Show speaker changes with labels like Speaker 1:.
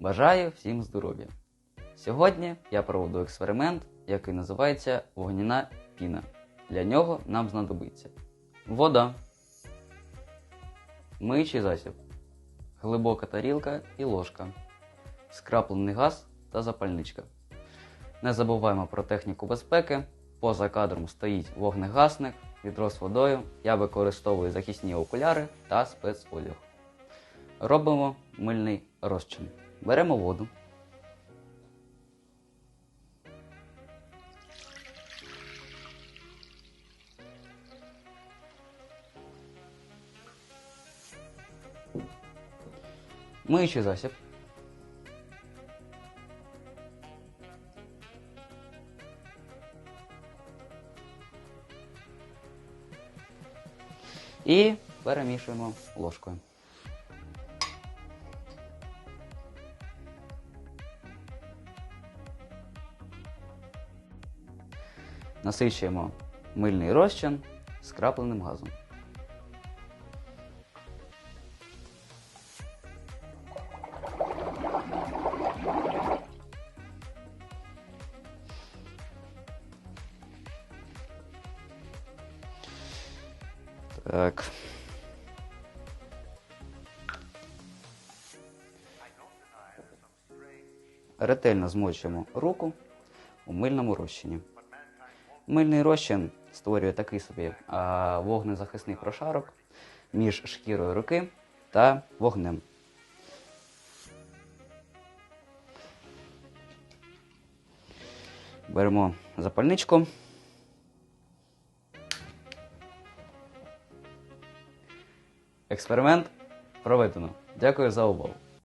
Speaker 1: Бажаю всім здоров'я! Сьогодні я проведу експеримент, який називається вогняна піна. Для нього нам знадобиться вода, миючий засіб, глибока тарілка і ложка, скраплений газ та запальничка. Не забуваємо про техніку безпеки. Поза кадром стоїть вогнегасник, відро з водою. Я використовую захисні окуляри та спецодяг. Робимо мильний розчин. Беремо воду. Миючий засіб. І перемішуємо ложкою. Насичуємо мильний розчин з крапленим газом. Так. Ретельно змочуємо руку у мильному розчині. Мильний розчин створює такий собі вогнезахисний прошарок між шкірою руки та вогнем. Беремо запальничку. Експеримент проведено. Дякую за увагу.